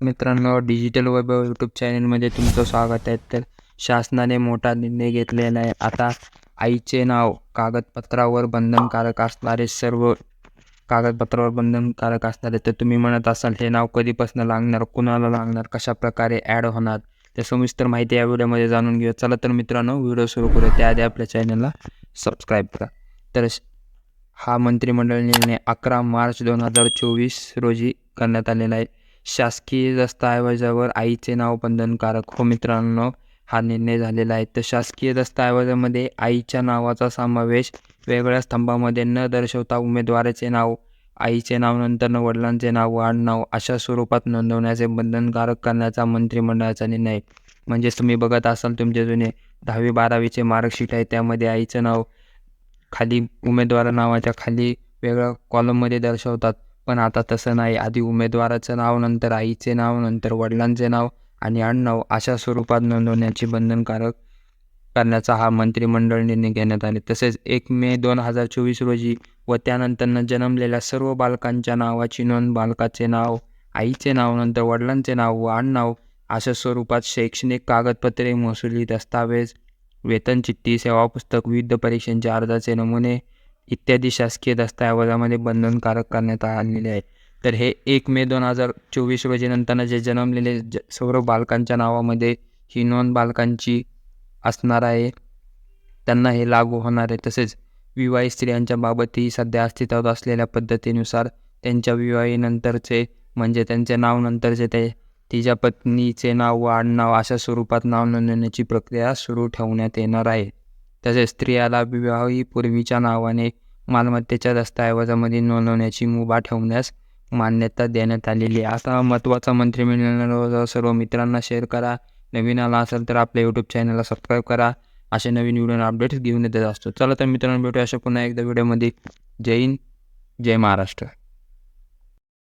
मित्रांनो डिजिटल वैभव यूट्यूब चॅनलमध्ये तुमचं स्वागत आहे. तर शासनाने मोठा निर्णय घेतलेला आहे. आता आईचे नाव कागदपत्रावर बंधनकारक असणारे सर्व कागदपत्रावर बंधनकारक असणारे तर तुम्ही म्हणत असाल हे नाव कधीपासून लागणार? कुणाला लागणार? कशा प्रकारे ॲड होणार? त्या सविस्तर माहिती या व्हिडिओमध्ये जाणून घेऊ चला तर मित्रांनो व्हिडिओ सुरू करूया. त्याआधी आपल्या चॅनलला सबस्क्राईब करा. तर श- हा मंत्रिमंडळ निर्णय अकरा मार्च दोन हजार चोवीस रोजी करण्यात आलेला आहे. शासकीय दस्तऐवजावर आईचे नाव बंधनकारक हो मित्रांनो हा निर्णय झालेला आहे. तर शासकीय दस्तऐवजामध्ये आईच्या नावाचा समावेश वेगळ्या स्तंभामध्ये न दर्शवता उमेदवाराचे नाव आईचे नाव नंतर वडिलांचे नाव व आडनाव अशा स्वरूपात नोंदवण्याचे बंधनकारक करण्याचा मंत्रिमंडळाचा निर्णय म्हणजेच तुम्ही बघत असाल तुमचे जुने दहावी बारावीचे मार्कशीट आहे. त्यामध्ये आईचं नाव खाली उमेदवार नावाच्या खाली वेगळ्या कॉलममध्ये दर्शवतात. पण आता तसं नाही. आधी उमेदवाराचं नाव नंतर आईचे नाव नंतर वडिलांचे नाव आणि आडनाव अशा स्वरूपात नोंदवण्याची बंधनकारक करण्याचा हा मंत्रिमंडळ निर्णय घेण्यात आले. तसेच एक मे दोन हजार चोवीस रोजी व त्यानंतरनं जन्मलेल्या सर्व बालकांच्या नावाची नोंद बालकाचे नाव आईचे नाव नंतर वडिलांचे नाव व आडनाव अशा स्वरूपात शैक्षणिक कागदपत्रे महसुली दस्तावेज वेतन चिठ्ठी सेवा पुस्तक विविध परीक्षांच्या अर्जाचे नमुने इत्यादी शासकीय दस्तऐवजामध्ये बंधनकारक करण्यात आलेले आहे. तर हे एक मे दोन हजार चोवीस रोजी नंतरनं जे जन्मलेले ज सर्व बालकांच्या नावामध्ये ही नोंद बालकांची असणार आहे. त्यांना हे लागू होणार आहे. तसेच विवाहित स्त्रियांच्या बाबतही सध्या अस्तित्वात असलेल्या पद्धतीनुसार त्यांच्या विवाहीनंतरचे म्हणजे त्यांचे नाव नंतरचे ते तिच्या पत्नीचे नाव व आडनाव अशा स्वरूपात नाव नोंदवण्याची प्रक्रिया सुरू ठेवण्यात येणार आहे. तसेच स्त्रियाला विवाही पूर्वीच्या नावाने मालमत्तेच्या दस्तऐवजामध्ये नोंदवण्याची मुभा ठेवण्यास मान्यता देण्यात आलेली आहे. असा महत्त्वाचा मंत्रिमंडळ सर्व मित्रांना शेअर करा. नवीन आला असेल तर आपल्या यूट्यूब चॅनलला सबस्क्राईब करा. असे नवीन व्हिडिओ अपडेट्स घेऊन येत असतो. चला तर मित्रांनो भेटू अशा पुन्हा एकदा व्हिडिओमध्ये जय हिंद जय महाराष्ट्र.